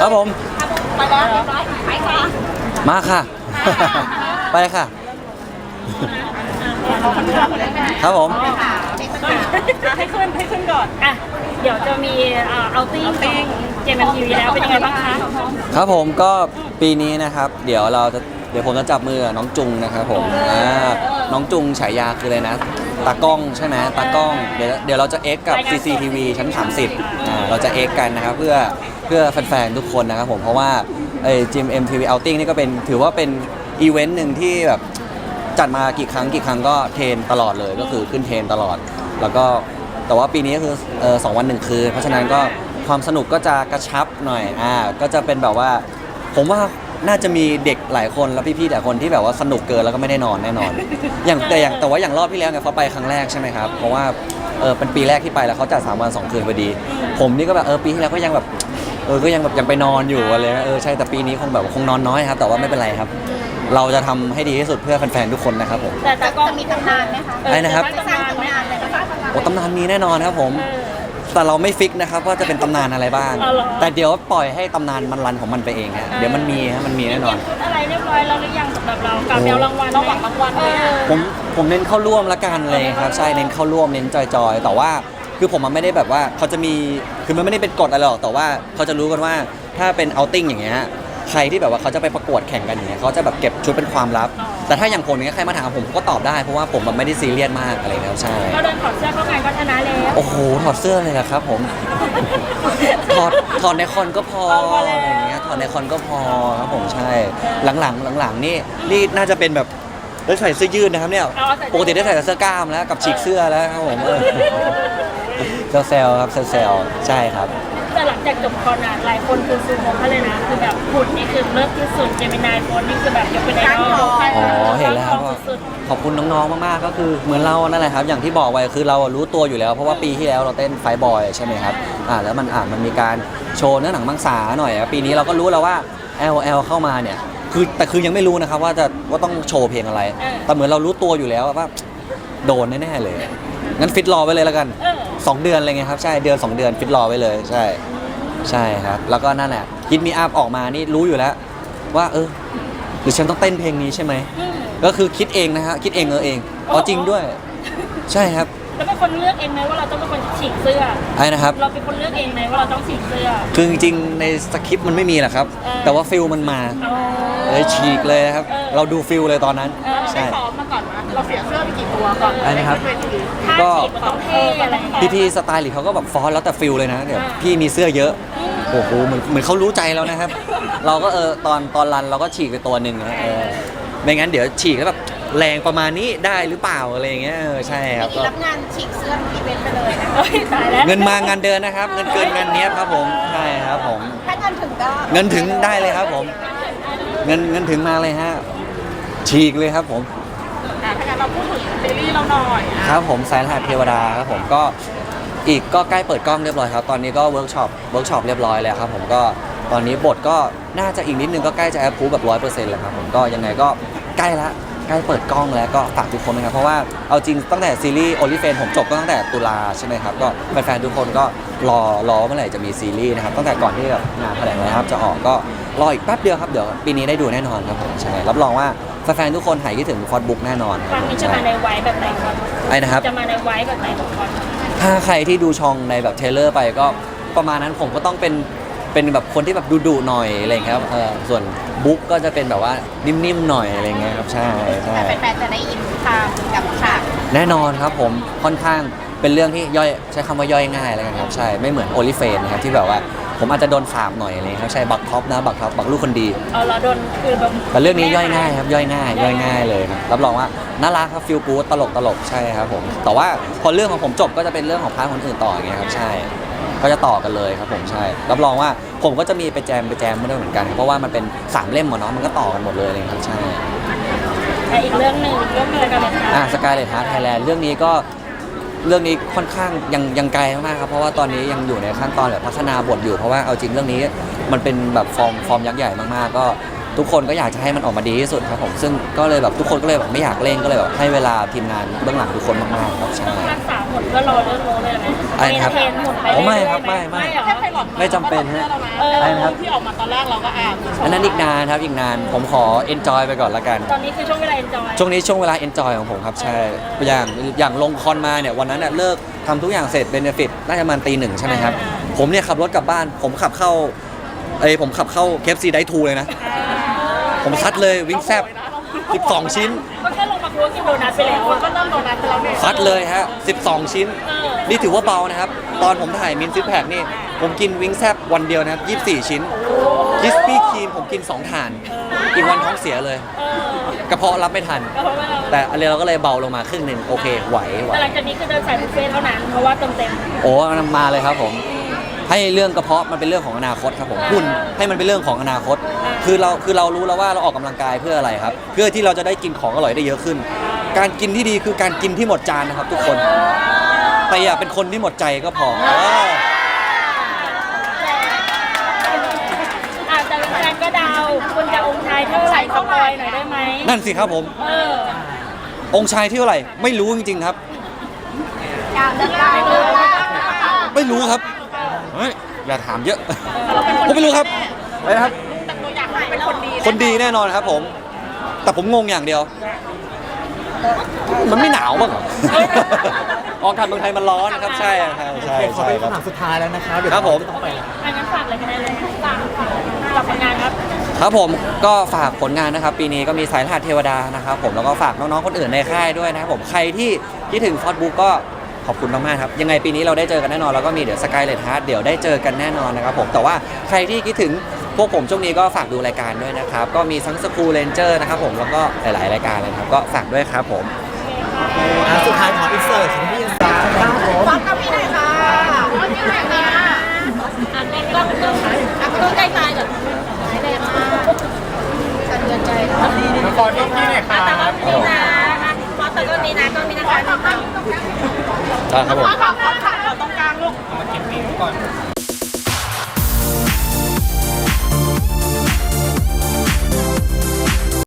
ครับผม ไปแล้วเรียบร้อยไปค่ะมาค่ะ ไปเลยค่ะ ครับผม ให้ขึ้นให้ขึ้นก่อนอะเดี๋ยวจะมีเอาติ้งของเจมส์ทีวีแล้วเป็นยังไงบ้างคะครับผมก็ปีนี้นะครับ เดี๋ยวเราจะเดี๋ยวผมจะจับมือกับน้องจุงนะครับผมอ่า น้องจุงฉายาคืออะไรนะ ตากล้องใช่ไหมตากล้องเดี๋ยวเดี๋ยวเราจะเอ็กกับ CCTV ชั้น 30อ่าเราจะเอ็กกันนะครับเพื่อเพื่อแฟนๆทุกคนนะครับผมเพราะว่าไอ้จิม MTV Outing นี่ก็เป็นถือว่าเป็นอีเวนต์หนึ่งที่แบบจัดมากี่ครั้งกี่ครั้งก็เทรนตลอดเลยก็คือขึ้นเทรนตลอด แล้วก็แต่ว่าปีนี้ก็คือเออสองวันหนึ่งคืนเพราะฉะนั้นก็ความสนุกก็จะกระชับหน่อยอ่าก็จะเป็นแบบว่า ผมว่า น่าจะมีเด็กหลายคนแล้วพี่ๆหลายคนที่แบบว่าสนุกเกินแล้วก็ไม่ได้นอนแน่นอน อย่างแต่อย่างแต่ว่าอย่างรอบที่แล้วเนี่ยเขาไปครั้งแรกใช่ไหมครับ เพราะว่าเออเป็นปีแรกที่ไปแล้วเขาจัดสามวันสองคืนพอดี ผมนี่ก็แบบเออปีที่แล้วก็ยังแบบเออก็ยังแบบยังไปนอนอยู่อะไรเงี้ยเออใช่แต่ปีนี้คงแบบคงนอนน้อยครับ แต่ว่าไม่เป็นไรครับ เราจะทำให้ดีที่สุดเพื่อแฟนๆทุกคนนะครับผม แต่ตากล้องจะมีตำนานไหมคะ อะไรนะครับตำนานไหมตำนานเลยนะคะ โอ้ตำนานมีแน่นอนครับผม เออ แต่เราไม่ฟิกนะครับว่าจะเป็นตำนานอะไรบ้าง อ๋อเหรอ แต่เดี๋ยวปล่อยให้ตำนานมันรันของมันไปเองฮะเดี๋ยวมันมีฮะมันมีแน่นอนเตรียมชุดอะไรเรียบร้อยแล้วหรือยังสำหรับเรากับแนวรางวัลเราหวังรางวัลไหมเออะอผมผมเน้นเข้าร่วมละกันเลยครับใช่เน้นเข้าร่วมเน้นจอยๆ แต่ว่าคือผมมันไม่ได้แบบว่าเขาจะมีคือมันไม่ได้เป็นกฎอะไรหรอกแต่ว่าเขาจะรู้กันว่าถ้าเป็นเอาติ้งอย่างเงี้ยใครที่แบบว่าเขาจะไปประกวดแข่งกันอย่างเงี้ยเขาจะแบบเก็บชุดเป็นความลับ แต่ถ้าอย่างผมอย่างเงี้ยใครมาถามผมผมก็ตอบได้เพราะว่าผมมันไม่ได้ซีเรียสมากอะไรแล้วใช่ เราเดินถอดเสื้อเข้างานก็ชนะแล้วโอ้โหถอดเสื้อเลยเหรอครับผม ถอดถอดในคอนก็พออะไรอย่างเงี้ยถอดในคอนก็พอครับผมใช่ หลังๆหลังๆนี่นี่น่าจะเป็นแบบได้ใส่เสื้อยืดนะครับเนี่ยปกติได้ใส่แต่เสื้อกล้ามแล้วกับฉีกเสื้อแล้วครับผมเออเซลล์ครับเซลล์ใช่ครับ แต่หลังจากจบคอนอะหลายคนคือซูโม่เขาเลยนะ คือแบบหุ่นนี่คือเลิศที่สุดเจมินายโฟนนี่คือแบบยกเป็นไอดอลอ๋อเห็นแล้วครับสุดขอบคุณน้องๆ มากๆ ก็คือเหมือนเรานั่นแหละครับ อย่างที่บอกไว้คือเรารู้ตัวอยู่แล้ว เพราะว่าปีที่แล้วเราเต้นไฟบอยใช่ไหมครับอ่าแล้วมันอ่ามันมีการโชว์เนื้อหนังมังสาหน่อยอะปีนี้เราก็รู้แล้วว่า LL เข้ามาเนี่ยคือแต่คือยังไม่รู้นะครับว่าจะว่าต้องโชว์เพลงอะไร แต่เหมือนเรารู้ตัวอยู่แล้วว่าโดนแน่ๆเลยงั้นฟิตรอไว้เลยแล้วกัน ๆเออสองเดือนอะไรเงี้ยครับใช่เดือนสองเดือนฟิตรอไว้เลยใช่ใช่ครับ แล้วก็นั่นแหละฮิตมีอัพออกมานี่รู้อยู่แล้ว ว่าเออหรือฉันต้องเต้นเพลงนี้ใช่ไหมอืมก็คือคิดเองนะฮะคิดเองเออเองเอาจริงด้วย ใช่ครับแล้วเป็นคนเลือกเองไหมว่าเราต้องเป็นคนฉีกเสื้อไอ้นะครับ เราเป็นคนเลือกเองไหมว่าเราต้องฉีกเสื้อ คือจริงๆในสคริปต์มันไม่มีหรอกครับเออแต่ว่าฟิลมันมาอ๋อเลยฉีกเลยนะครับเออเราดูฟิลเลยตอนนั้นเออใช่ เราเสียเสื้อไปกี่ตัวก่อนอะไรนะครับเวทีถ้าก็ฉีกมันต้องเท่อะไรอย่างเงี้ยพี่ๆสไตลิสต์เขาก็แบบฟอนต์แล้วแต่ฟิลเลยนะเดี๋ยวอ่าพี่มีเสื้อเยอะ โอ้โหเหมือนเหมือนเขารู้ใจแล้วนะครับ เราก็เออตอนตอนรันเราก็ฉีกไปตัวหนึ่งนะเออไม่งั้นเดี๋ยวฉีกแล้วแบบแรงประมาณนี้ได้หรือเปล่าอะไรอย่างเงี้ยเออใช่ครับมีก็รับงานฉีกเสื้ออีเวนต์ไปเลยนะเอ้ยตายแล้วเงินมางานเดินนะครับ เงินเกินงานเนี้ยบครับผมใช่ครับผม ถ้าเงินถึงก็เงินถึงได้เลยครับผม เงินเงินถึงมาเลยฮะฉีกเลยครับผม อะถ้างั้นเราพูดถึงซีรีส์เราหน่อยอะครับผมสายรหัสเทวดาครับผมก็อีกก็ใกล้เปิดกล้องเรียบร้อยครับ ตอนนี้ก็เวิร์กช็อปเวิร์กช็อปเรียบร้อยแล้วครับผมก็ตอนนี้บทก็น่าจะอีกนิดนึงก็ใกล้จะแอปพูแบบร้อยเปอร์เซ็นต์แล้วครับผมก็ยังไงก็ใกล้ละใกล้เปิดกล้องแล้วก็ฝากทุกคนนะครับเพราะว่าเอาจริงตั้งแต่ซีรีส์โอลิเฟนผมจบก็ตั้งแต่ตุลาใช่ไหมครับก็แฟนๆทุกคนก็รอรอเมื่อไหร่จะมีซีรีส์นะครับตั้งแต่ก่อนที่แบบงานแถลงนะครับจะออกก็รออีกแป๊บเดียวครับเดี๋ยวปีนี้ได้ดูแน่นอนครับผมใช่รับรองว่า แฟนๆทุกคนหายคิดถึงฟอดบุ๊กแน่นอนคฟัรับงผมนี้จะใช่มาในไว้แบบไหนครับไอ้นะครับ จะมาในไว้แบบไหนของคอนถ้าใครที่ดูช่องในแบบเทรลเลอร์ไปก็ประมาณนั้นผมก็ต้องเป็นเป็นแบบคนที่แบบดุดุๆหน่อยอะไรอย่างเงี้ยครับเออส่วนบุ๊กก็จะเป็นแบบว่านิ่มๆหน่อยอะไรอย่างเงี้ยครับใช่ใช่ แต่แฟนๆจะได้อินตามกับฉากแน่นอนครับผมค่อนข้างเป็นเรื่องที่ย่อยใช้คำว่าย่อยง่ายแล้วกันครับ ใช่ไม่เหมือนโอลิเฟนนะครับที่แบบว่า ผมอาจจะโดนสาบหน่อยอะไรอย่างเงี้ยครับใช่บักท็อปนะบักท็อปบักลูกคนดี เอาเราโดนคือแบบแต่เรื่องนี้ย่อยง่ายครับย่อยง่ายย่อยง่ายเลยครับรับรองว่าน่ารักครับฟิลกู๊ดตลกตลกใช่ครับผมแต่ว่าพอเรื่องของผมจบก็จะเป็นเรื่องของพาร์ทคนอื่นต่ออย่างเงี้ยครับใช่ ก็จะต่อกันเลยครับผมใช่ รับรองว่าผมก็จะมีไปแจมไปแจมไม่ได้วยเหมือนกันเพราะว่ามันเป็นสามเล่มหมดเนาะมันก็ต่อกันหมดเลยอะไรอย่างเลยครับใช่ แต่อีกเรื่องหนึ่งเรื่องอะไรกันเลยคะอ่าสกายเล t ฮาร์ t ไทยแลนด์เรื่องนี้ก็ เรื่องนี้ค่อนข้างยังยังไกลมากๆครับเพราะว่าตอนนี้ยังอยู่ในขั้นตอนแบบพัฒนาบทอยู่เพราะว่าเอาจริงเรื่องนี้ มันเป็นแบบฟอร์มฟอร์มยักษ์ใหญ่มากๆก็ ทุกคนก็อยากจะให้มันออกมาดีที่สุดครับผมซึ่งก็เลยแบบทุกคนก็เลยแบบไม่อยากเร่งก็เลยแบบให้เวลาทีมงานเบื้องหลังทุกคนมากๆครับใช่ รักษาหมดก็รอเรื่องโน้นเลยไหมอะไรนะครับเทรนหมดไปโอ้ไม่เอยๆครับไม่ไม่ เหรอแค่ไพลอตไม่จำเป็นฮะ เออ อะไรนะครับ ที่ออกมาตอนแรกเราก็อ่านอันนั้นอีกนานครับอีกนานผมขอ enjoy ไปก่อนละกัน ตอนนี้คือช่วงเวลา enjoy ช่วงนี้ช่วงเวลา enjoy ของผมครับใช่อย่างอย่างลงคอนมาเนี่ยวันนั้นเน่ยเลิกทำทุกอย่างเสร็จเบนฟิตน่าจะประมาณตีหนึ่งใช่ไหมครับผมเนี่ยขับรถกลับบ้าน ผมขับเข้า เอ้ยผมขับเข้าเคฟซีไดทูเลยนะ ผมซัดเลยวิ่งแซบ12 ชิ้น ก็แค่ลงมาครัวกินโดนัทไปแล้วอะก็เริ่มโดนัทไปแล้วเนี่ยซัดเลยฮะ 12 ชิ้นเออนี่ถือว่าเบานะครับ ตอนผมถ่ายมินซิปแพคนี่ ผมกินวิงแซบวันเดียวนะครับ 24 ชิ้นคิสปี้ครีมผมกิน 2 ถาน อีกวันท้องเสียเลยเออกระเพาะรับไม่ทันก็เพราะว่าเราแต่อันนี้เราก็เลยเบาลงมาครึ่งหนึ่งโอเค ไหวไหวแต่หลังจากนี้คือเดินสายบุฟเฟ่ต์เท่านั้นเพราะว่าเต็มเต็มโอ้มาเลยครับผม ให้เรื่องกระเพาะมันเป็นเรื่องของอนาคตครับผมหุ่นให้มันเป็นเรื่องของอนาคต คือเราคือเรารู้แล้วว่าเราออกกำลังกายเพื่ออะไรครับ เพื่อที่เราจะได้กินของอร่อยได้เยอะขึ้น การกินที่ดีคือการกินที่หมดจานนะครับ ทุกคนแต่อย่าเป็นคนที่หมดใจก็พอเอออาจจะแฟนๆก็เดาคุณจะองค์ชายเท่าไหร่สปอยหน่อยได้ไหมนั่นสิครับผมเออองค์ชายที่เท่าไหร่ไม่รู้จริงๆครับอยากเลิกได้เลยไม่รู้ครับ เฮ้ยอย่าถามเยอะ ผมไม่รู้ครับอะไรนะครับ แต่ตัวอยากให้เป็นคนดีคนดีแน่นอนครับผม แต่ผมงงอย่างเดียว มันไม่หนาวบ้างเหรอ ออกอากาศเมืองไทยมันร้อนนะครับใช่ใช่ใช่เดี๋ยวขอใช่เป็นครับคำถามสุดท้ายแล้วนะครับเดี๋ยวครับผมต้องไปแล้วอันนั้นฝากเลยก็ได้เลยฝากฝากกับผลงานครับ ครับผมก็ฝากผลงานนะครับ ปีนี้ก็มีสายรหัสเทวดานะครับผมแล้วก็ฝากน้องๆคนอื่นในค่ายด้วยนะครับผมใครที่คิดถึงฟอสบุ๊กก็ข อบคุณมากๆครับ ยังไงปีนี้เราได้เจอกันแน่นอน แล้วก็มีเดี๋ยวสกายเลดฮาร์ดเดี๋ยวได้เจอกันแน่นอนนะครับผม แต่ว่าใครที่คิดถึงพวกผมช่วงนี้ก็ฝากดูรายการด้วยนะครับ ก็มีทั้งสกูเลนเจอร์นะครับผมแล้วก็หลายๆรายการเลยนะครับ ก็ฝากด้วยครับผมอะสุดท้ายขออินเสิร์ตของพี่อินสตาครับผมฟังกับพี่หน่อยค่ะฟังพี่หน่อยค่ะอะกล้องกล้องอะก็ต้องใกล้ตายก่อนไม่ได้มากสะเทือนใจเนาะขอที่พี่หน่อยครับ นี่นะพอแต่ก็นี้นะก็ นี้นะคะครับผม